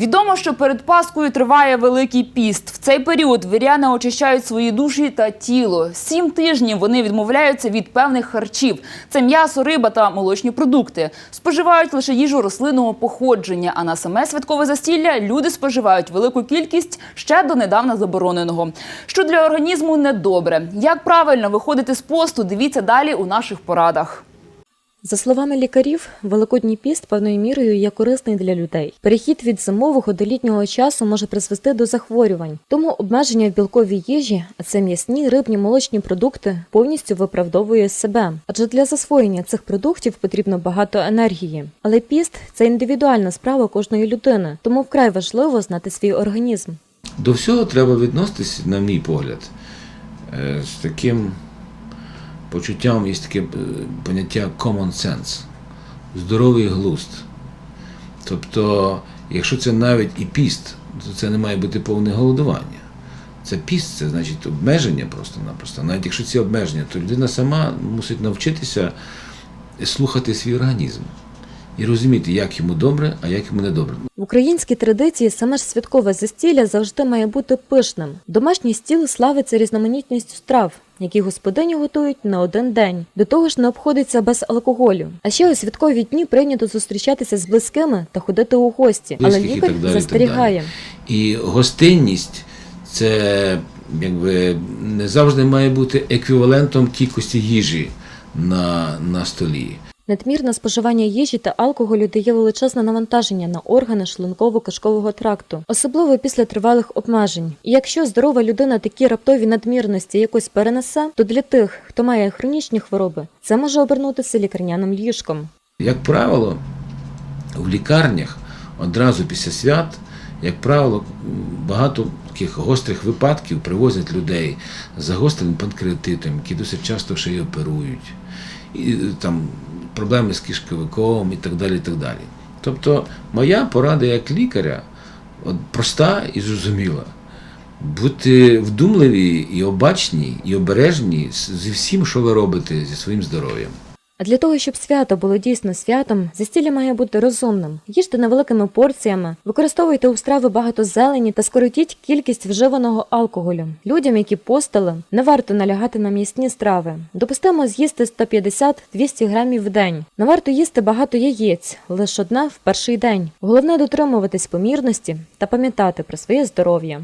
Відомо, що перед Паскою триває Великий піст. В цей період віряни очищають свої душі та тіло. Сім тижнів вони відмовляються від певних харчів: це м'ясо, риба та молочні продукти. Споживають лише їжу рослинного походження. А на саме святкове застілля люди споживають велику кількість ще донедавна забороненого, що для організму недобре. Як правильно виходити з посту, дивіться далі у наших порадах. За словами лікарів, великодній піст певною мірою є корисний для людей. Перехід від зимового до літнього часу може призвести до захворювань, тому обмеження в білковій їжі, а це м'ясні, рибні, молочні продукти, повністю виправдовує себе. Адже для засвоєння цих продуктів потрібно багато енергії. Але піст це індивідуальна справа кожної людини, тому вкрай важливо знати свій організм. До всього треба відноситись, на мій погляд, е, з таким почуттям, є таке е, поняття common sense, здоровий глузд. Тобто, якщо це навіть і піст, то це не має бути повне голодування. Це піст, це значить обмеження просто-напросто. Навіть якщо ці обмеження, то людина сама мусить навчитися слухати свій організм і розуміти, як йому добре, а як йому не добре. В українській традиції саме ж святкове застілля завжди має бути пишним. Домашній стіл славиться різноманітністю страв, які господині готують на один день. До того ж не обходиться без алкоголю. А ще у святкові дні прийнято зустрічатися з близькими та ходити у гості. Але Близьких і лікар так далі, і застерігає. І гостинність це якби не завжди має бути еквівалентом кількості їжі на, на столі. Надмірне споживання їжі та алкоголю дає величезне навантаження на органи шлунково-кишкового тракту, особливо після тривалих обмежень. І якщо здорова людина такі раптові надмірності якось перенесе, то для тих, хто має хронічні хвороби, це може обернутися лікарняним ліжком. Як правило, в лікарнях одразу після свят, як правило, багато таких гострих випадків привозять людей з загостреним панкреатитом, які досить часто ще й оперують, і там проблеми з кишковиком і так далі. І так далі. Тобто, моя порада як лікаря от, проста і зрозуміла. Бути вдумливі і обачні, і обережні зі всім, що ви робите зі своїм здоров'ям. Для того, щоб свято було дійсно святом, застілля має бути розумним. Їжте невеликими порціями, використовуйте у страви багато зелені та скоротіть кількість вживаного алкоголю. Людям, які постили, не варто налягати на м'ясні страви. Допустимо з'їсти 150-200 грамів в день. Не варто їсти багато яєць, лише одне в перший день. Головне дотримуватись помірності та пам'ятати про своє здоров'я.